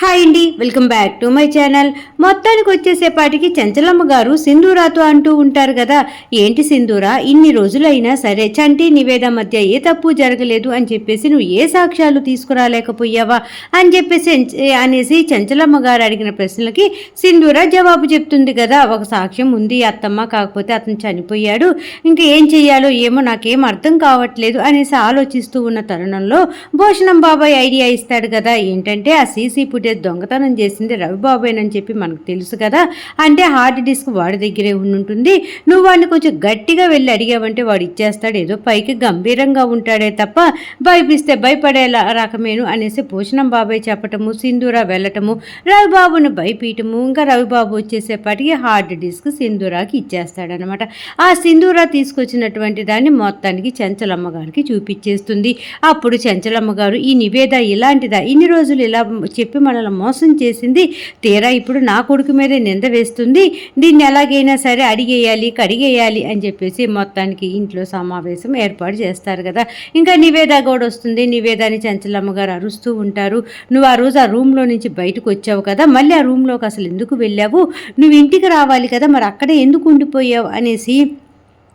Hi అండి welcome back to my channel. మొత్తానికి వచ్చేసేపాటికి చంచలమ్మ గారు సింధూరాతో అంటూ ఉంటారు కదా ఏంటి సింధూరా ఇన్ని రోజులైనా సరే చంటి నివేద మధ్య ఏ తప్పు జరగలేదు అని చెప్పేసి నువ్వు ఏ సాక్ష్యాలు తీసుకురాలేకపోయావా అని చెప్పేసి అనేసి చంచలమ్మ గారు అడిగిన ప్రశ్నలకి సింధూర జవాబు చెప్తుంది కదా ఒక సాక్ష్యం ఉంది అత్తమ్మ కాకపోతే అతను చనిపోయాడు ఇంకా ఏం చెయ్యాలో ఏమో నాకేం అర్థం కావట్లేదు అనేసి ఆలోచిస్తూ ఉన్న తరుణంలో భూషణం బాబాయ్ ఐడియా ఇస్తాడు కదా ఏంటంటే ఆ సీసీ ఫుటేజ్ దొంగతనం చేసింది రవిబాబేనని చెప్పి మనకు తెలుసు కదా. అంటే హార్డ్ డిస్క్ వాడి దగ్గరే ఉంటుంది నువ్వు వాడిని కొంచెం గట్టిగా వెళ్ళి అడిగావంటే వాడు ఇచ్చేస్తాడు. ఏదో పైకి గంభీరంగా ఉంటాడే తప్ప భయపిస్తే భయపడేలా రకమేను అనేసి భూషణం బాబాయ్ చెప్పటము సింధూర వెళ్ళటము రవిబాబును భయపీయటము ఇంకా రవిబాబు వచ్చేసేపటికి హార్డ్ డిస్క్ సింధూరాకి ఇచ్చేస్తాడనమాట. ఆ సింధూర తీసుకొచ్చినటువంటి దాన్ని మొత్తానికి చెంచలమ్మ గారికి చూపించేస్తుంది అప్పుడు చెంచలమ్మ గారు ఈ నివేద ఇలాంటిదా? ఇన్ని రోజులు ఇలా చెప్పి మనల్ని మోసం చేసింది. తీరా ఇప్పుడు నా కొడుకు మీద నింద వేస్తుంది. దీన్ని ఎలాగైనా సరే అడిగేయాలి కడిగేయాలి అని చెప్పేసి మొత్తానికి ఇంట్లో సమావేశం ఏర్పాటు చేస్తారు కదా. ఇంకా నివేద కూడా వస్తుంది. నివేదాని చంచలమ్మ గారు అరుస్తూ ఉంటారు. నువ్వు ఆ రోజు ఆ రూమ్లో నుంచి బయటకు వచ్చావు కదా. మళ్ళీ ఆ రూమ్లోకి అసలు ఎందుకు వెళ్ళావు? నువ్వు ఇంటికి రావాలి కదా. మరి అక్కడే ఎందుకు ఉండిపోయావు? అనేసి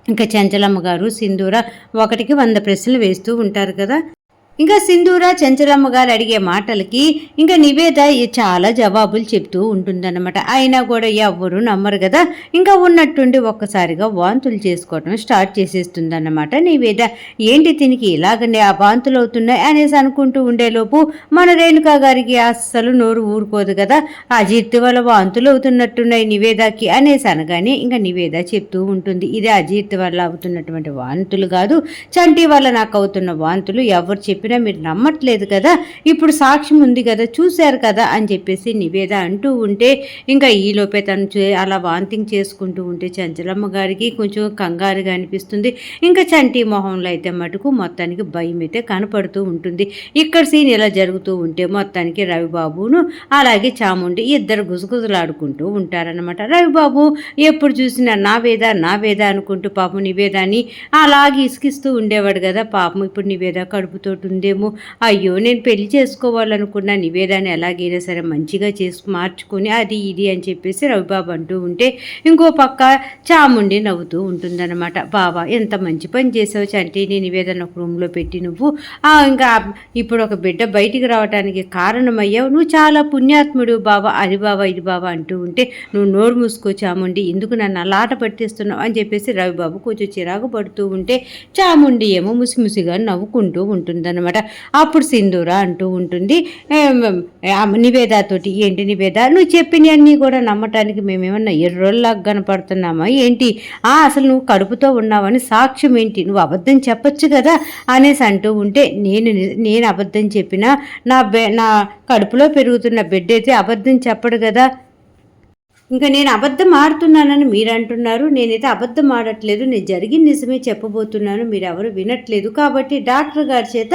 ఇంకా చంచలమ్మ గారు సింధూర ఒకటికి వంద ప్రశ్నలు వేస్తూ ఉంటారు కదా. ఇంకా సింధూర చంచలమ్మ గారు అడిగే మాటలకి ఇంకా నివేద ఈ చాలా జవాబులు చెప్తూ ఉంటుందన్నమాట. అయినా కూడా ఎవ్వరూ నమ్మరు కదా. ఇంకా ఉన్నట్టుండి ఒక్కసారిగా వాంతులు చేసుకోవటం స్టార్ట్ చేసేస్తుందన్నమాట నివేద. ఏంటి తినికి ఇలాగనే ఆ వాంతులు అవుతున్నాయి అనేసి అనుకుంటూ ఉండేలోపు మన రేణుకా గారికి అస్సలు నోరు ఊరుకోదు కదా. ఆ అజీర్తి వల్ల వాంతులు అవుతున్నట్టున్నాయి నివేదకి అనేసి అనగానే ఇంకా నివేద చెప్తూ ఉంటుంది. ఇది అజీర్తి వల్ల అవుతున్నటువంటి వాంతులు కాదు. చంటి వల్ల నాకు అవుతున్న వాంతులు ఎవరు చెప్పినా మీరు నమ్మట్లేదు కదా? ఇప్పుడు సాక్ష్యం ఉంది కదా చూశారు కదా అని చెప్పేసి నివేద అంటూ ఉంటే ఇంకా ఈలోపే తను అలా వాంతింగ్ చేసుకుంటూ ఉంటే చంచలమ్మ గారికి కొంచెం కంగారుగా అనిపిస్తుంది. ఇంకా చంటి మొహంలో అయితే మటుకు మొత్తానికి భయం అయితే కనపడుతూ ఉంటుంది. ఇక్కడ సీన్ ఇలా జరుగుతూ ఉంటే మొత్తానికి రవిబాబును అలాగే చాముండి ఇద్దరు గుసగుసలాడుకుంటూ ఉంటారనమాట రవిబాబు ఎప్పుడు చూసినా నా వేద నా వేద అనుకుంటూ పాపం నివేదాన్ని అలాగే ఇసుకిస్తూ ఉండేవాడు కదా పాపం ఇప్పుడు నివేద కడుపుతోటి ఉందేమో? అయ్యో నేను పెళ్ళి చేసుకోవాలనుకున్న నివేదాన్ని ఎలాగైనా సరే మంచిగా చేసు మార్చుకొని అది ఇది అని చెప్పేసి రవిబాబు అంటూ ఉంటే ఇంకో పక్క చాముండి నవ్వుతూ ఉంటుందన్నమాట. బావా ఎంత మంచి పని చేసావు చంటిని నివేదన ఒక రూమ్లో పెట్టి నువ్వు. ఇంకా ఇప్పుడు ఒక బిడ్డ బయటికి రావడానికి కారణమయ్యావు. నువ్వు చాలా పుణ్యాత్ముడు బావా అది బావా ఇది బావా అంటూ ఉంటే నువ్వు నోరు మూసుకో చాముండి ఎందుకు నన్ను అలాట పట్టిస్తున్నావు? అని చెప్పేసి రవిబాబు కొంచెం చిరాకు పడుతూ ఉంటే చాముండి ఏమో ముసిముసిగా నవ్వుకుంటూ ఉంటుందన్నమాట. అప్పుడు సింధూర అంటూ ఉంటుంది. నివేదతోటి నివేదాతోటి ఏంటి నివేద? నువ్వు చెప్పినవన్నీ కూడా నమ్మటానికి మేమేమన్నా ఎర్రోల్లాగా కనపడుతున్నామా? ఏంటి? ఆ అసలు నువ్వు కడుపుతో ఉన్నావని సాక్ష్యం ఏంటి? నువ్వు అబద్ధం చెప్పొచ్చు కదా? అనేసి అంటూ ఉంటే నేను నేను అబద్ధం చెప్పినా నా బె నా కడుపులో పెరుగుతున్న బిడ్డ అయితే అబద్ధం చెప్పడు కదా? ఇంకా నేను అబద్ధం ఆడుతున్నానని మీరు అంటున్నారు నేనైతే అబద్ధం ఆడట్లేదు నేను జరిగిన నిజమే చెప్పబోతున్నాను మీరు ఎవరు వినట్లేదు కాబట్టి డాక్టర్ గారి చేత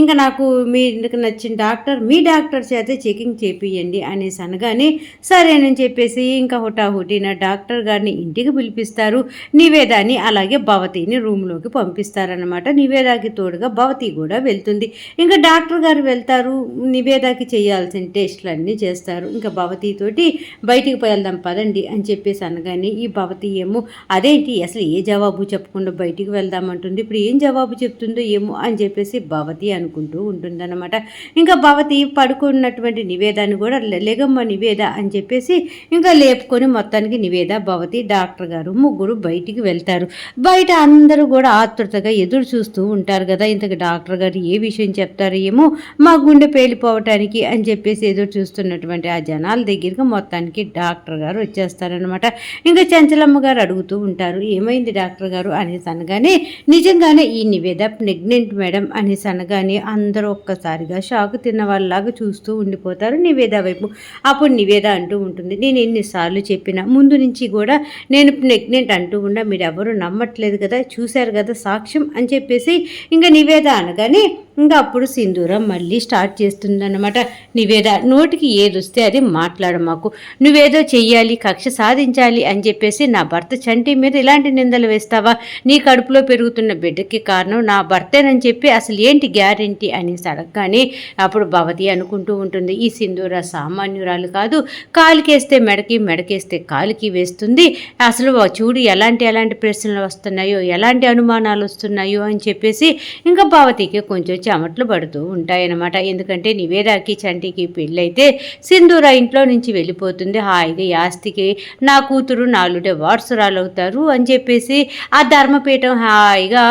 ఇంకా నాకు మీకు నచ్చిన డాక్టర్ మీ డాక్టర్ చేత చెకింగ్ చేపియండి అనేసి అనగానే సరేనని చెప్పేసి ఇంకా హుటాహుటిన డాక్టర్ గారిని ఇంటికి పిలిపిస్తారు. నివేదాని అలాగే భవతిని రూమ్లోకి పంపిస్తారనమాట నివేదాకి తోడుగా భవతి కూడా వెళ్తుంది. ఇంకా డాక్టర్ గారు వెళ్తారు నివేదాకి చేయాల్సిన టెస్టులు అన్నీ చేస్తారు. ఇంకా భవతితోటి బయటికి వెళ్దాం పదండి అని చెప్పేసి అనగానే ఈ భవతి ఏమో అదేంటి? అసలు ఏ జవాబు చెప్పకుండా బయటికి వెళ్దామంటుంది ఇప్పుడు ఏం జవాబు చెప్తుందో ఏమో అని చెప్పేసి భవతి అనుకుంటూ ఉంటుందన్నమాట. ఇంకా భవతి పడుకున్నటువంటి నివేదాన్ని కూడా లెగమ్మ నివేద అని చెప్పేసి ఇంకా లేపుకొని మొత్తానికి నివేద భవతి డాక్టర్ గారు ముగ్గురు బయటికి వెళ్తారు. బయట అందరూ కూడా ఆతృతగా ఎదురు చూస్తూ ఉంటారు కదా ఇంతకు డాక్టర్ గారు ఏ విషయం చెప్తారు ఏమో మా గుండె పేలిపోవటానికి అని చెప్పేసి ఎదురు చూస్తున్నటువంటి ఆ జనాల దగ్గరికి మొత్తానికి డాక్టర్ గారు వచ్చేస్తారనమాట ఇంకా చంచలమ్మ గారు అడుగుతూ ఉంటారు ఏమైంది డాక్టర్ గారు? అనేసి అనగానే నిజంగానే ఈ నివేద ప్రెగ్నెంట్ మేడం అనేసి అనగానే అందరూ ఒక్కసారిగా షాక్ తిన్న వాళ్ళలాగా చూస్తూ ఉండిపోతారు నివేద వైపు. అప్పుడు నివేద అంటూ ఉంటుంది నేను ఎన్నిసార్లు చెప్పినా ముందు నుంచి కూడా నేను ప్రెగ్నెంట్ అంటూ ఉన్నా మీరు ఎవరు నమ్మట్లేదు కదా చూశారు కదా సాక్ష్యం అని చెప్పేసి ఇంకా నివేద అనగానే ఇంకా అప్పుడు సింధూరం మళ్ళీ స్టార్ట్ చేస్తుందన్నమాట. నివేద నోటికి ఏది వస్తే అది మాట్లాడ మాకు. నువ్వేదో చెయ్యాలి కక్ష సాధించాలి అని చెప్పేసి నా భర్త చంటి మీద ఇలాంటి నిందలు వేస్తావా? నీ కడుపులో పెరుగుతున్న బిడ్డకి కారణం నా భర్తేనని చెప్పి అసలు ఏంటి గ్యారెంటీ అనేసి అడగగానే అప్పుడు భవతి అనుకుంటూ ఉంటుంది. ఈ సింధూర సామాన్యురాలు కాదు కాలుకేస్తే మెడకి మెడకేస్తే కాలికి వేస్తుంది. అసలు చూడు ఎలాంటి ఎలాంటి ప్రశ్నలు వస్తున్నాయో ఎలాంటి అనుమానాలు వస్తున్నాయో అని చెప్పేసి ఇంకా భవతికి కొంచెం చెమట్లు పడుతూ ఉంటాయన్నమాట. ఎందుకంటే నివేదాకి చంటికి పెళ్ళైతే సింధూర ఇంట్లో నుంచి వెళ్ళిపోతుంది. హాయిగా యాస్తికి ఆస్తికి నా కూతురు నాలుడే వారసురాలు అవుతారు అని చెప్పేసి ఆ ధర్మపీఠం హాయిగా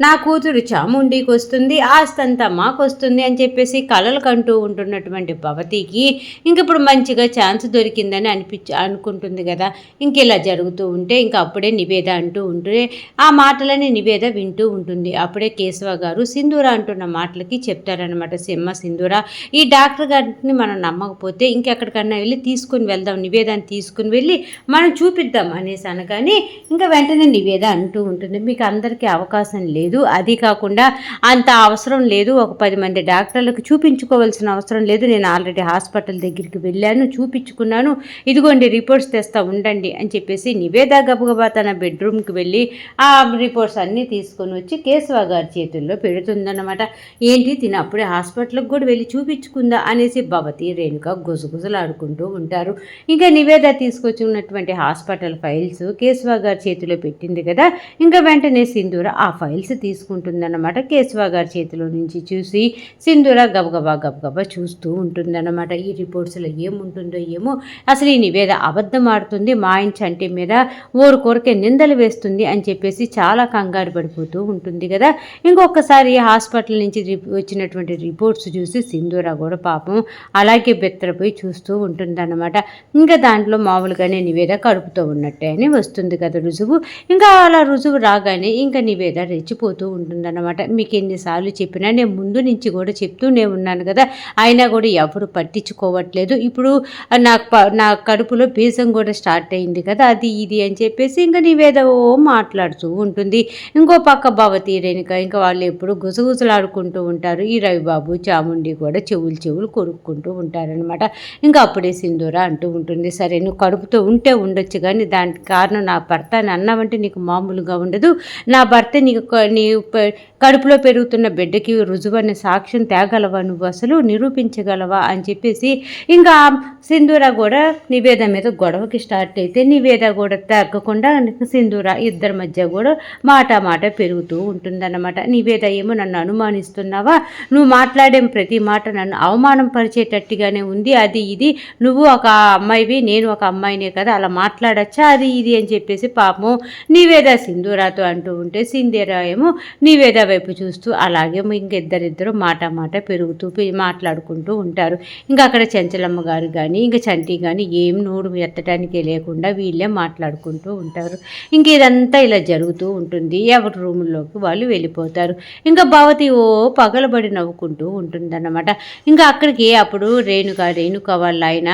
నా కూతురు చాముండికి వస్తుంది ఆస్తంతా మాకు వస్తుంది అని చెప్పేసి కలలు కంటూ ఉంటున్నటువంటి భవతికి ఇంక ఇప్పుడు మంచిగా ఛాన్స్ దొరికిందని అనిపించి అనుకుంటుంది కదా. ఇంక ఇలా జరుగుతూ ఉంటే ఇంకా అప్పుడే నివేద అంటూ ఉంటే ఆ మాటలని నివేద వింటూ ఉంటుంది. అప్పుడే కేశవ గారు సింధూర అంటున్న మాటలకి చెప్తారనమాట సింహ సింధూర ఈ డాక్టర్ గారిని మనం నమ్మకపోతే ఇంకెక్కడికన్నా వెళ్ళి తీసుకుని వెళ్దాం నివేదాన్ని తీసుకుని వెళ్ళి మనం చూపిద్దాం అనేసి అనగానే ఇంకా వెంటనే నివేద అంటూ ఉంటుంది. మీకు అందరికీ అవకాశం లేదు. లేదు. అది కాకుండా అంత అవసరం లేదు. ఒక పది మంది డాక్టర్లకు చూపించుకోవాల్సిన అవసరం లేదు. నేను ఆల్రెడీ హాస్పిటల్ దగ్గరికి వెళ్ళాను చూపించుకున్నాను. ఇదిగోండి రిపోర్ట్స్ తెస్తా ఉండండి అని చెప్పేసి నివేద గబగబా తన బెడ్రూమ్కి వెళ్ళి ఆ రిపోర్ట్స్ అన్నీ తీసుకొని వచ్చి కేశవ గారి చేతుల్లో పెడుతుందన్నమాట. ఏంటి? తిన అప్పుడే హాస్పిటల్కి కూడా వెళ్ళి చూపించుకుందా అనేసి భవతి రేణుక గుసగుసలాడుకుంటూ ఉంటారు. ఇంకా నివేద తీసుకొచ్చున్నటువంటి హాస్పిటల్ ఫైల్స్ కేశవ గారి చేతిలో పెట్టింది కదా. ఇంకా వెంటనే సింధూర ఆ ఫైల్స్ తీసుకుంటుందన్నమాట. కేశవ గారి చేతిలో నుంచి చూసి సింధూర గబగబా గబగబా చూస్తూ ఉంటుందన్నమాట. ఈ రిపోర్ట్స్లో ఏముంటుందో ఏమో అసలు ఈ నివేద అబద్ధం ఆడుతుంది మా ఇంటి అంటే మీద ఓరు కోరికే నిందలు వేస్తుంది అని చెప్పేసి చాలా కంగారు పడిపోతూ ఉంటుంది కదా. ఇంకొకసారి హాస్పిటల్ నుంచి వచ్చినటువంటి రిపోర్ట్స్ చూసి సింధూర కూడా పాపం అలాగే బెత్తరపోయి చూస్తూ ఉంటుందన్నమాట. ఇంకా దాంట్లో మామూలుగానే నివేద కడుపుతో ఉన్నట్టే అని వస్తుంది కదా రుజువు. ఇంకా అలా రుజువు రాగానే ఇంకా నివేద రెచ్చిపో మర్చిపోతూ ఉంటుందన్నమాట. మీకు ఎన్నిసార్లు చెప్పినా నేను ముందు నుంచి కూడా చెప్తూనే ఉన్నాను కదా. అయినా కూడా ఎవరు పట్టించుకోవట్లేదు. ఇప్పుడు నాకు నా కడుపులో బీజం కూడా స్టార్ట్ అయింది కదా అది ఇది అని చెప్పేసి ఇంకా నీవేదో మాట్లాడుతూ ఉంటుంది. ఇంకో పక్క భవతి రేణుక ఇంకా వాళ్ళు ఎప్పుడు గుసగుసలాడుకుంటూ ఉంటారు. ఈ రవిబాబు చాముండి కూడా చెవులు చెవులు కొరుక్కుంటూ ఉంటారనమాట ఇంకా అప్పుడే సింధూర అంటూ ఉంటుంది. సరే నువ్వు కడుపుతో ఉంటే ఉండొచ్చు కానీ దానికి కారణం నా భర్త అని అన్నావంటే నీకు మామూలుగా ఉండదు. నా భర్త నీకు నీ కడుపులో పెరుగుతున్న బిడ్డకి రుజువైన సాక్ష్యం తేగలవా? నువ్వు అసలు నిరూపించగలవా? అని చెప్పేసి ఇంకా సింధూర కూడా నివేద మీద గొడవకి స్టార్ట్ అయితే నివేద కూడా తగ్గకుండా సింధూర ఇద్దరి మధ్య కూడా మాట మాట పెరుగుతూ ఉంటుందన్నమాట. నివేద ఏమో నన్ను అనుమానిస్తున్నావా? నువ్వు మాట్లాడే ప్రతి మాట నన్ను అవమానం పరిచేటట్టుగానే ఉంది. అది ఇది. నువ్వు ఒక అమ్మాయివి నేను ఒక అమ్మాయినే కదా అలా మాట్లాడచ్చా? అది ఇది అని చెప్పేసి పాపం నివేద సింధూరాతో అంటూ ఉంటే సింధూరా ఏమో నివేద వైపు చూస్తూ అలాగే ఇంకిద్దరిద్దరు మాట మాట పెరుగుతూ మాట్లాడుకుంటూ ఉంటారు. ఇంకా అక్కడ చెంచలమ్మ గారు కానీ ఇంకా చంటి కానీ ఏం నోడు ఎత్తడానికి లేకుండా వీళ్ళే మాట్లాడుకుంటూ ఉంటారు. ఇంక ఇదంతా ఇలా జరుగుతూ ఉంటుంది. ఎవరి రూముల్లోకి వాళ్ళు వెళ్ళిపోతారు. ఇంకా భవతి ఓ పగలబడి నవ్వుకుంటూ ఉంటుందన్నమాట. ఇంకా అక్కడికి అప్పుడు రేణుక రేణుక వాళ్ళ ఆయన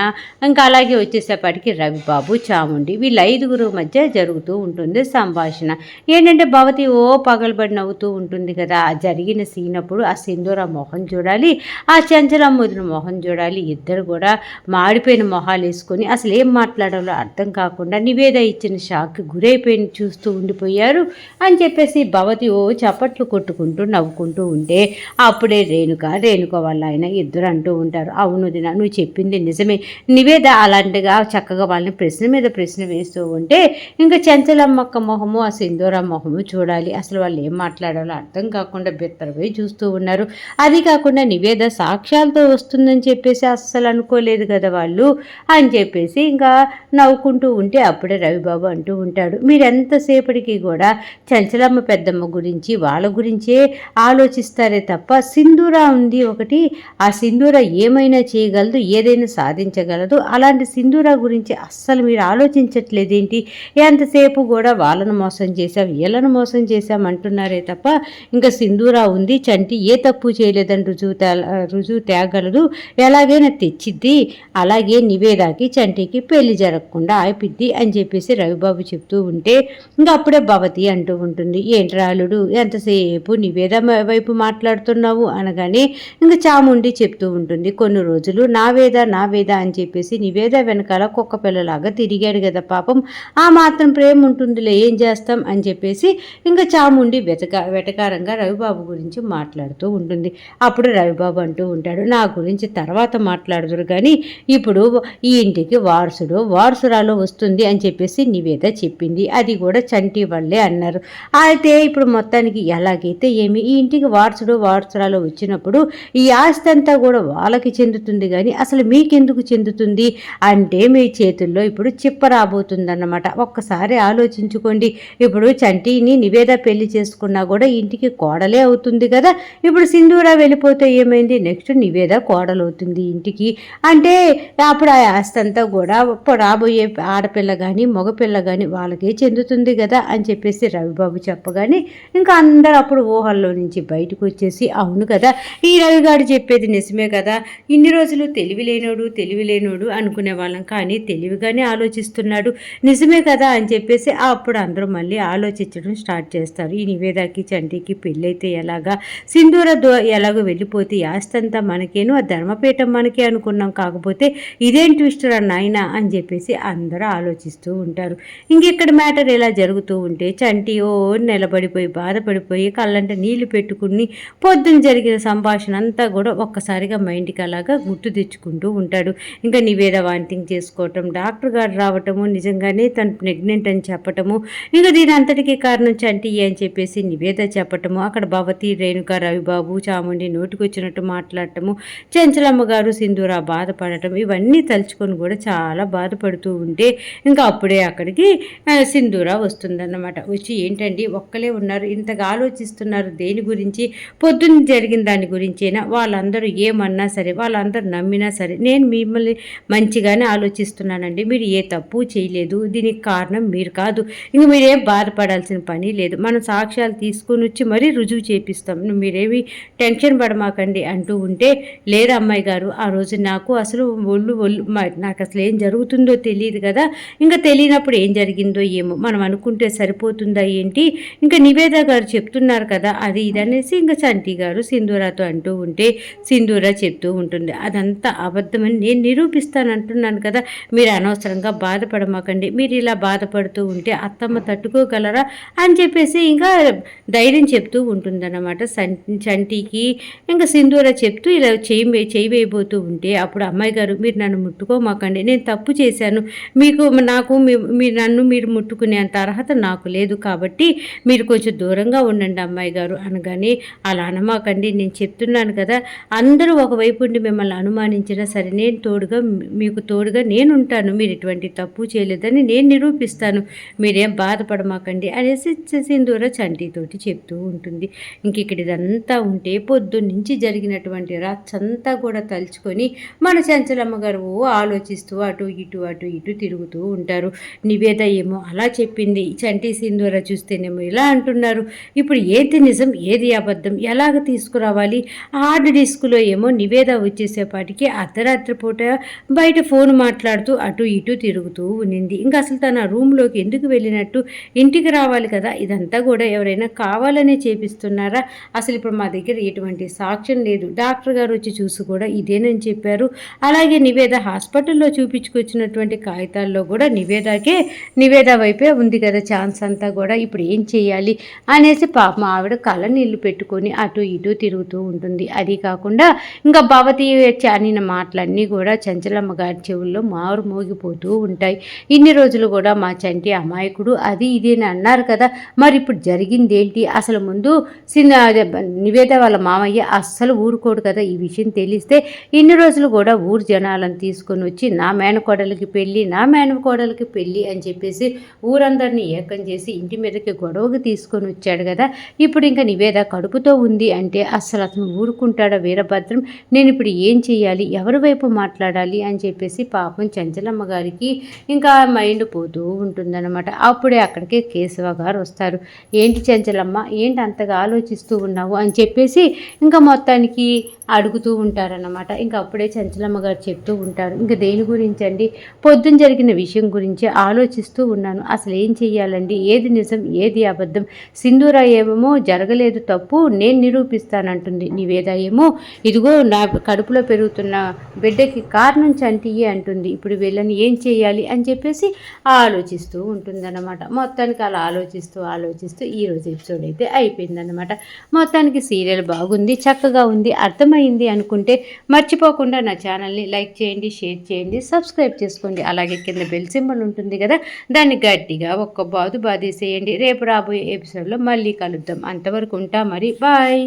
ఇంకా అలాగే వచ్చేసేపటికి రవిబాబు చాముండి వీళ్ళ ఐదుగురు మధ్య జరుగుతూ ఉంటుంది సంభాషణ. ఏంటంటే భవతి ఓ పగలబడి నవ్వుతూ ఉంటుంది కదా. ఆ జరిగిన సీన్ అప్పుడు ఆ సింధూర మొహం చూడాలి ఆ చంచలమ్ముదిన మొహం చూడాలి. ఇద్దరు కూడా మాడిపోయిన మొహాలు వేసుకొని అసలు ఏం మాట్లాడాలో అర్థం కాకుండా నివేద ఇచ్చిన షాక్కి గురైపోయిన చూస్తూ ఉండిపోయారు అని చెప్పేసి భవతి ఓ చప్పట్లు కొట్టుకుంటూ నవ్వుకుంటూ ఉంటే అప్పుడే రేణుక రేణుక వాళ్ళ ఆయన ఇద్దరు అంటూ ఉంటారు. అవును దిన నువ్వు చెప్పింది నిజమే. నివేద అలాంటిగా చక్కగా వాళ్ళని ప్రశ్న మీద ప్రశ్న వేస్తూ ఉంటే ఇంకా చంచలమ్మక్క మొహము ఆ సింధూర మొహము చూడాలి. అసలు వాళ్ళు ఏం మాట్లాడాలో అర్థం కాకుండా బిత్తరపోయి చూస్తూ ఉన్నారు. అది కాకుండా నివేద సాక్ష్యాలతో వస్తుందని చెప్పేసి అస్సలు అనుకోలేదు కదా వాళ్ళు అని చెప్పేసి ఇంకా నవ్వుకుంటూ ఉంటే అప్పుడే రవిబాబు అంటూ ఉంటాడు. మీరెంతసేపటికి కూడా చంచలమ్మ పెద్దమ్మ గురించి వాళ్ళ గురించే ఆలోచిస్తారే తప్ప సింధూర ఉంది ఒకటి ఆ సింధూర ఏమైనా చేయగలదు ఏదైనా సాధించగలదు అలాంటి సింధూర గురించి అస్సలు మీరు ఆలోచించట్లేదేంటి? ఎంతసేపు కూడా వాళ్ళను మోసం చేశాం వీళ్ళను మోసం చేశాం అంటున్నారే తప్ప ఇంకా సింధూరా ఉంది చంటి ఏ తప్పు చేయలేదని రుజువు రుజువు తేగలదు ఎలాగైనా తెచ్చిద్ది అలాగే నివేదాకి చంటికి పెళ్ళి జరగకుండా ఆపిద్ది అని చెప్పేసి రవిబాబు చెప్తూ ఉంటే ఇంకా అప్పుడే భవతి అంటూ ఉంటుంది ఏంటి రాలుడు ఎంతసేపు నివేద వైపు మాట్లాడుతున్నావు? అనగానే ఇంకా చాముండి చెప్తూ ఉంటుంది కొన్ని రోజులు నా వేద నా వేద అని చెప్పేసి నివేద వెనకాల కుక్క పిల్లలాగా తిరిగాడు కదా పాపం ఆ మాత్రం ప్రేమ ఉంటుందిలే ఏం చేస్తాం? అని చెప్పేసి ఇంకా చాముండి వెతక విస్తారంగా రవిబాబు గురించి మాట్లాడుతూ ఉంటుంది. అప్పుడు రవిబాబు అంటూ ఉంటాడు నా గురించి తర్వాత మాట్లాడుదురు కానీ ఇప్పుడు ఈ ఇంటికి వారసుడు వారసురాలు వస్తుంది అని చెప్పేసి నివేద చెప్పింది. అది కూడా చంటి వల్లే అన్నారు. అయితే ఇప్పుడు మొత్తానికి ఎలాగైతే ఏమి ఈ ఇంటికి వారసుడు వారసురాలు వచ్చినప్పుడు ఈ ఆస్తి అంతా కూడా వాళ్ళకి చెందుతుంది కానీ అసలు మీకెందుకు చెందుతుంది? అంటే మీ చేతుల్లో ఇప్పుడు చిప్ప రాబోతుందన్నమాట. ఒక్కసారి ఆలోచించుకోండి. ఇప్పుడు చంటిని నివేద పెళ్ళి చేసుకున్నా కూడా ఇంటికి కోడలే అవుతుంది కదా? ఇప్పుడు సింధూరా వెళ్ళిపోతే ఏమైంది? నెక్స్ట్ నివేద కోడలు అవుతుంది ఇంటికి. అంటే అప్పుడు ఆ ఆస్తంతా కూడా రాబోయే ఆడపిల్ల కానీ మగపిల్ల కానీ వాళ్ళకే చెందుతుంది కదా? అని చెప్పేసి రవిబాబు చెప్పగానే ఇంకా అందరూ అప్పుడు ఊహల్లో నుంచి బయటకు వచ్చేసి అవును కదా ఈ రవిగాడు చెప్పేది నిజమే కదా? ఇన్ని రోజులు తెలివి లేనోడు తెలివి లేనోడు అనుకునే వాళ్ళం కానీ తెలివిగానే ఆలోచిస్తున్నాడు. నిజమే కదా? అని చెప్పేసి అప్పుడు అందరూ మళ్ళీ ఆలోచించడం స్టార్ట్ చేస్తారు ఈ నివేదాకి చంటికి. పెళ్ళైతే ఎలాగా? సింధూర దో ఎలాగో వెళ్ళిపోతే యాస్తంతా అంతా మనకేను ఆ ధర్మపీఠం మనకే అనుకున్నాం కాకపోతే ఇదేం ట్విస్టర్ నాయన అని చెప్పేసి అందరూ ఆలోచిస్తూ ఉంటారు. ఇంకెక్కడ మ్యాటర్ ఇలా జరుగుతూ ఉంటే చంటి ఓ నిలబడిపోయి బాధపడిపోయి కళ్ళంట నీళ్ళు పెట్టుకుని పొద్దున జరిగిన సంభాషణ అంతా కూడా ఒక్కసారిగా మైండ్కి అలాగా గుర్తు తెచ్చుకుంటూ ఉంటాడు. ఇంకా నివేద వాంతింగ్ చేసుకోవటం డాక్టర్ గారు రావటము నిజంగానే తను ప్రెగ్నెంట్ అని చెప్పటము ఇంకా దీని అంతటికీ కారణం చంటి అని చెప్పేసి నివేద చెప్పటము అక్కడ భవతి రేణుక రవిబాబు చాముండి నోటికొచ్చినట్టు మాట్లాడటము చెంచలమ్మ గారు సింధూర బాధపడటం ఇవన్నీ తలుచుకొని కూడా చాలా బాధపడుతూ ఉంటే ఇంకా అప్పుడే అక్కడికి సింధూర వస్తుందన్నమాట. వచ్చి ఏంటండి ఒక్కలే ఉన్నారు ఇంతగా ఆలోచిస్తున్నారు దేని గురించి? పొద్దున్న జరిగిన దాని గురించేనా? వాళ్ళందరూ ఏమన్నా సరే వాళ్ళందరూ నమ్మినా సరే నేను మిమ్మల్ని మంచిగానే ఆలోచిస్తున్నానండి మీరు ఏ తప్పు చేయలేదు దీనికి కారణం మీరు కాదు ఇంక మీరేం బాధపడాల్సిన పని లేదు మనం సాక్ష్యాలు తీసుకొని వచ్చి మరీ రుజువు చేపిస్తాం. మీరేమి టెన్షన్ పడమాకండి అంటూ ఉంటే లేరు అమ్మాయి గారు ఆ రోజు నాకు అసలు ఒళ్ళు ఒళ్ళు నాకు అసలు ఏం జరుగుతుందో తెలియదు కదా. ఇంకా తెలియనప్పుడు ఏం జరిగిందో ఏమో. మనం అనుకుంటే సరిపోతుందా ఏంటి? ఇంకా నివేద గారు చెప్తున్నారు కదా అది ఇది అనేసి ఇంకా చంటి గారు సింధూరాతో అంటూ ఉంటే సింధూర చెప్తూ ఉంటుంది. అదంతా అబద్ధమని నేను నిరూపిస్తాను అంటున్నాను కదా. మీరు అనవసరంగా బాధపడమాకండి. మీరు ఇలా బాధపడుతూ ఉంటే అత్తమ్మ తట్టుకోగలరా? అని చెప్పేసి ఇంకా ధైర్యం చెప్తూ ఉంటుందన్నమాట. చంటికి ఇంకా సింధూర చెప్తూ ఇలా చేయి వే- చేయి వేయబోతూ ఉంటే అప్పుడు అమ్మాయి గారు మీరు నన్ను ముట్టుకోమాకండి. నేను తప్పు చేశాను. మీకు నాకు మీ- మీరు నన్ను మీరు ముట్టుకునే అంత అర్హత నాకు లేదు కాబట్టి మీరు కొంచెం దూరంగా ఉండండి అమ్మాయి గారు అనగానే అలా అనమాకండి. నేను చెప్తున్నాను కదా. అందరూ ఒకవైపు ఉండి మిమ్మల్ని అనుమానించినా సరే నేను తోడుగా మీకు తోడుగా నేను ఉంటాను. మీరు ఎటువంటి తప్పు చేయలేదని నేను నిరూపిస్తాను. మీరేం బాధపడమాకండి అనేసి సింధూర చంటితోటి చెప్తూ ఉంటుంది. ఇంక ఇక్కడ ఇదంతా ఉంటే పొద్దున్నుంచి జరిగినటువంటి రచ్చంతా కూడా తలుచుకొని మన చంచలమ్మ గారు ఓ ఆలోచిస్తూ అటు ఇటు అటు ఇటు తిరుగుతూ ఉంటారు. నివేద ఏమో అలా చెప్పింది. చంటి సింధూర చూస్తేనేమో ఇలా అంటున్నారు. ఇప్పుడు ఏది నిజం? ఏది అబద్ధం? ఎలాగ తీసుకురావాలి? హార్డ్ డిస్క్లో ఏమో నివేద వచ్చేసేపాటికి అర్ధరాత్రి పూట బయట ఫోన్ మాట్లాడుతూ అటు ఇటు తిరుగుతూ ఉన్నింది. ఇంకా అసలు తన రూమ్లోకి ఎందుకు వెళ్ళినట్టు? ఇంటికి రావాలి కదా? ఇదంతా కూడా ఎవరైనా కావాలని చేపిస్తున్నారా? అసలు ఇప్పుడు మా దగ్గర ఎటువంటి సాక్ష్యం లేదు. డాక్టర్ గారు వచ్చి చూసి కూడా ఇదేనని చెప్పారు. అలాగే నివేద హాస్పిటల్లో చూపించుకొచ్చినటువంటి కాగితాల్లో కూడా నివేదాకే నివేద వైపే ఉంది కదా ఛాన్స్ అంతా కూడా. ఇప్పుడు ఏం చేయాలి? అనేసి పాపం ఆవిడ కళ్ళ నీళ్ళు పెట్టుకొని అటు ఇటు తిరుగుతూ ఉంటుంది. అది కాకుండా ఇంకా భవతి చానిన మాటలన్నీ కూడా చంచలమ్మ గారి చెవుల్లో మారు మోగిపోతూ ఉంటాయి. ఇన్ని రోజులు కూడా మా చంటి అమాయకుడు అది ఇది అని అన్నారు కదా. మరి ఇప్పుడు జరిగింది ఏంటి అసలు ముందు సిన్న నివేద వాళ్ళ మామయ్య అస్సలు ఊరుకోడు కదా ఈ విషయం తెలిస్తే ఇన్ని రోజులు కూడా ఊరు జనాలను తీసుకొని వచ్చి నా మేనకోడలికి పెళ్ళి నా మేనకోడలికి పెళ్ళి అని చెప్పేసి ఊరందరినీ ఏకం చేసి ఇంటి మీదకి గొడవకి తీసుకొని వచ్చాడు కదా. ఇప్పుడు ఇంకా నివేద కడుపుతో ఉంది అంటే అస్సలు అతను ఊరుకుంటాడా వీరభద్రం? నేను ఇప్పుడు ఏం చేయాలి ఎవరి వైపు మాట్లాడాలి? అని చెప్పేసి పాపం చంచలమ్మ గారికి ఇంకా మైండ్ పోతూ ఉంటుందన్నమాట. అప్పుడే అక్కడికి కేశవ గారు వస్తారు. ఏంటి చంచలమ్మ? చెంచలమ్మ ఏంటి అంతగా ఆలోచిస్తూ ఉన్నావు అని చెప్పేసి ఇంకా మొత్తానికి అడుగుతూ ఉంటారన్నమాట. ఇంకా అప్పుడే చంచలమ్మ గారు చెప్తూ ఉంటారు. ఇంకా దేని గురించి అండి పొద్దున జరిగిన విషయం గురించి ఆలోచిస్తూ ఉన్నాను. అసలు ఏం చెయ్యాలండి? ఏది నిజం? ఏది అబద్ధం? సింధూర ఏమో జరగలేదు తప్పు నేను నిరూపిస్తానంటుంది. నివేద ఏమో ఇదిగో నా కడుపులో పెరుగుతున్న బిడ్డకి కారణం చంటియే అంటుంది. ఇప్పుడు వీళ్ళని ఏం చేయాలి అని చెప్పేసి ఆలోచిస్తూ ఉంటుందన్నమాట. మొత్తానికి అలా ఆలోచిస్తూ ఆలోచిస్తూ ఈ ఎపిసోడ్ అయితే అయిపోయిందన్నమాట. మొత్తానికి సీరియల్ బాగుంది చక్కగా ఉంది అర్థమై అర్థమైంది అనుకుంటే మర్చిపోకుండా నా ఛానల్ని లైక్ చేయండి షేర్ చేయండి సబ్స్క్రైబ్ చేసుకోండి. అలాగే కింద బెల్ సింబల్ ఉంటుంది కదా దాన్ని గట్టిగా ఒక్క బాదు బాధేసేయండి రేపు రాబోయే ఎపిసోడ్లో మళ్ళీ కలుద్దాం. అంతవరకు ఉంటా మరి. బాయ్.